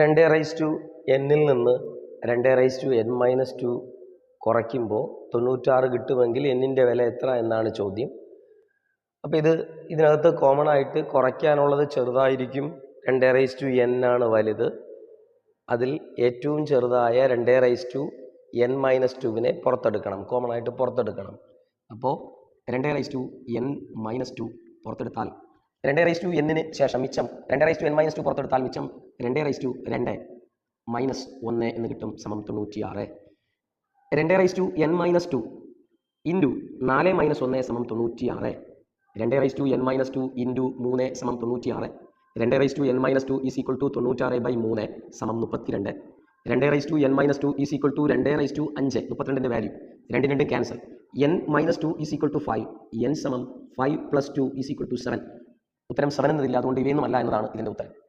രണ്ട് raise to എന്നിൽ നിന്ന് രണ്ട് raise to n minus two കുറയ്ക്കുമ്പോൾ തൊണ്ണൂറ്റാറ് കിട്ടുമെങ്കിൽ എന്നിന്റെ വില എത്ര എന്നാണ് ചോദ്യം. അപ്പോൾ ഇത് ഇതിനകത്ത് കോമൺ ആയിട്ട് കുറയ്ക്കാനുള്ളത് ചെറുതായിരിക്കും. രണ്ട് റൈസ് ടു എൻ ആണ് വലുത്. അതിൽ ഏറ്റവും ചെറുതായ രണ്ട് റൈസ് ടു എൻ മൈനസ് ടുവിനെ പുറത്തെടുക്കണം. കോമൺ ആയിട്ട് പുറത്തെടുക്കണം. അപ്പോൾ രണ്ട് raise to n minus two പുറത്തെടുത്താൽ രണ്ട് റൈസ് ടു എന്നിന് ശേഷം മിച്ചം രണ്ട് raise to n minus two പുറത്തെടുത്താൽ മിച്ചം രണ്ട് റൈസ് ടു രണ്ട് മൈനസ് ഒന്ന് എന്ന് കിട്ടും സമം തൊണ്ണൂറ്റിയാറ്. രണ്ട് raise to n minus two into നാല് മൈനസ് ഒന്ന് സമം തൊണ്ണൂറ്റിയാറ്. രണ്ട് raise to n minus two into മൂന്ന് സമം തൊണ്ണൂറ്റിയാറ്. രണ്ട് raise to n minus two is equal to തൊണ്ണൂറ്റാറ് ബൈ മൂന്ന് സമം മുപ്പത്തിരണ്ട്. രണ്ട് raise to n minus two is equal to രണ്ട് റൈസ് ടു അഞ്ച് മുപ്പത്തിരണ്ടിന്റെ വാല്യൂ രണ്ട് രണ്ട് cancel n minus two is equal to five n സമം five plus two is equal to seven ഉത്തരം സെവൻ എന്നതില്ല അതുകൊണ്ട് ഇവയൊന്നുമല്ല എന്നതാണ് ഇതിന്റെ ഉത്തരം.